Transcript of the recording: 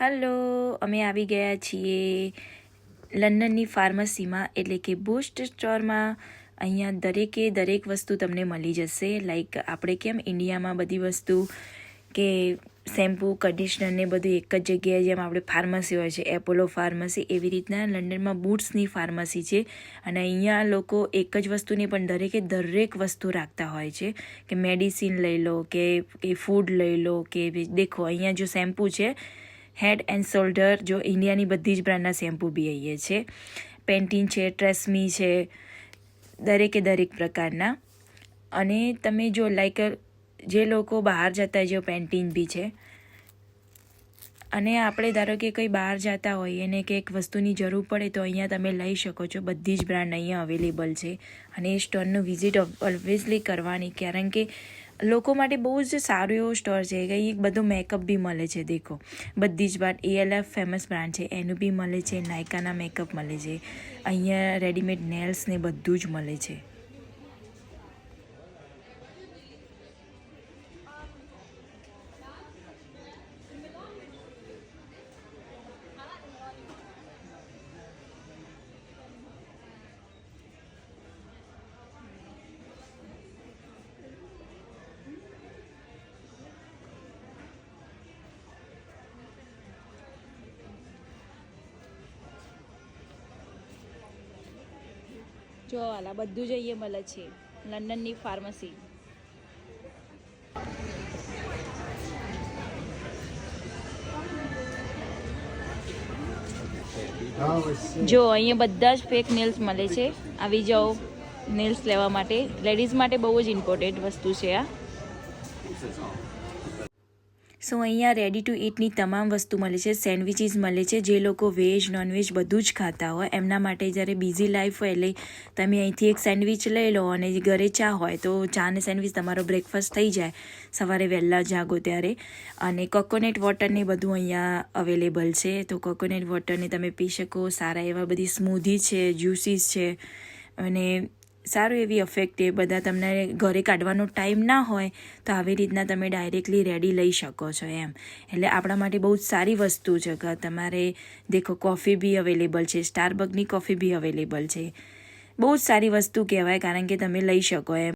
Hello, અમે આવી ગયા છીએ લંડનની ફાર્મસીમાં, એટલે કે બુસ્ટ સ્ટોરમાં. અહીંયા દરેકે દરેક વસ્તુ તમને મળી જશે. લાઈક આપણે કેમ ઇન્ડિયામાં બધી વસ્તુ કે શેમ્પૂ કન્ડિશનર ને બધું એક જ જગ્યાએ, જેમ આપણે ફાર્મસી હોય છે એપોલો ફાર્મસી, એવી રીતના લંડનમાં બૂટ્સની ફાર્મસી છે. અને અહીંયા લોકો એક જ વસ્તુની પણ દરેકે દરેક વસ્તુ રાખતા હોય છે. કે મેડિસિન લઈ લો, કે ફૂડ લઈ લો, કે દેખો, અહીંયા જો શેમ્પૂ છે હેડ એન્ડ શોલ્ડર, જો ઇન્ડિયાની બધી જ બ્રાન્ડના શેમ્પૂ બી આવીએ છે. પેન્ટીન છે, ટ્રેસમી છે, દરેકે દરેક પ્રકારના. અને તમે જો લાઈક જે લોકો બહાર જતા જો પેન્ટીન બી છે. અને આપણે ધારો કે કંઈ બહાર જતા હોઈએ ને કે એક વસ્તુની જરૂર પડે તો અહીંયા તમે લઈ શકો છો. બધી જ બ્રાન્ડ અહીંયા અવેલેબલ છે. અને એ સ્ટોરનું વિઝિટ ઓલવેઝલી કરવાની. કારણ કે લોકો માટે બહુ જ સારો એવો સ્ટોર છે કે એક બધો મેકઅપ બી મળે છે, દેખો. બધી જ વાત એએલએફ ફેમસ બ્રાન્ડ છે, એનું બી મળે છે નાયકાના મેકઅપ મળે છે. અહીંયા રેડીમેડ નેલ્સ ને બધું જ મળે છે. જો વાલા બધું જ અહીંયા મળે છે. લંડનની ફાર્મસી. જો, અહીંયા બધા જ ફેક નેલ્સ મળે છે. આવી જાઓ નેલ્સ લેવા માટે. લેડીઝ માટે બહુ જ ઇમ્પોર્ટન્ટ વસ્તુ છે આ. સો અહીંયા રેડી ટુ ઇટની તમામ વસ્તુ મળે છે સેન્ડવિચીસ મળે છે, જે લોકો વેજ નોનવેજ બધું જ ખાતા હોય. એમના માટે જ્યારે બિઝી લાઈફ હોય એટલે તમે અહીંથી એક સેન્ડવિચ લઈ લો અને ઘરે ચા હોય તો ચા ને સેન્ડવિચ તમારો બ્રેકફાસ્ટ થઈ જાય. સવારે વહેલા જાગો ત્યારે. અને કોકોનટ વોટરને બધું અહીંયા અવેલેબલ છે. તો કોકોનટ વોટરને તમે પી શકો. સારા એવા બધી સ્મૂધી છે જ્યુસીસ છે. અને સારું એવી અફેક્ટ એ બધા તમને ઘરે કાઢવાનો ટાઈમ ના હોય, તો આવી રીતના તમે ડાયરેક્ટલી રેડી લઈ શકો છો એમ. એટલે આપણા માટે બહુ જ સારી વસ્તુ છે કે તમારે, દેખો કોફી બી અવેલેબલ છે સ્ટારબકની કોફી બી અવેલેબલ છે. બહુ જ સારી વસ્તુ કહેવાય, કારણ કે તમે લઈ શકો એમ.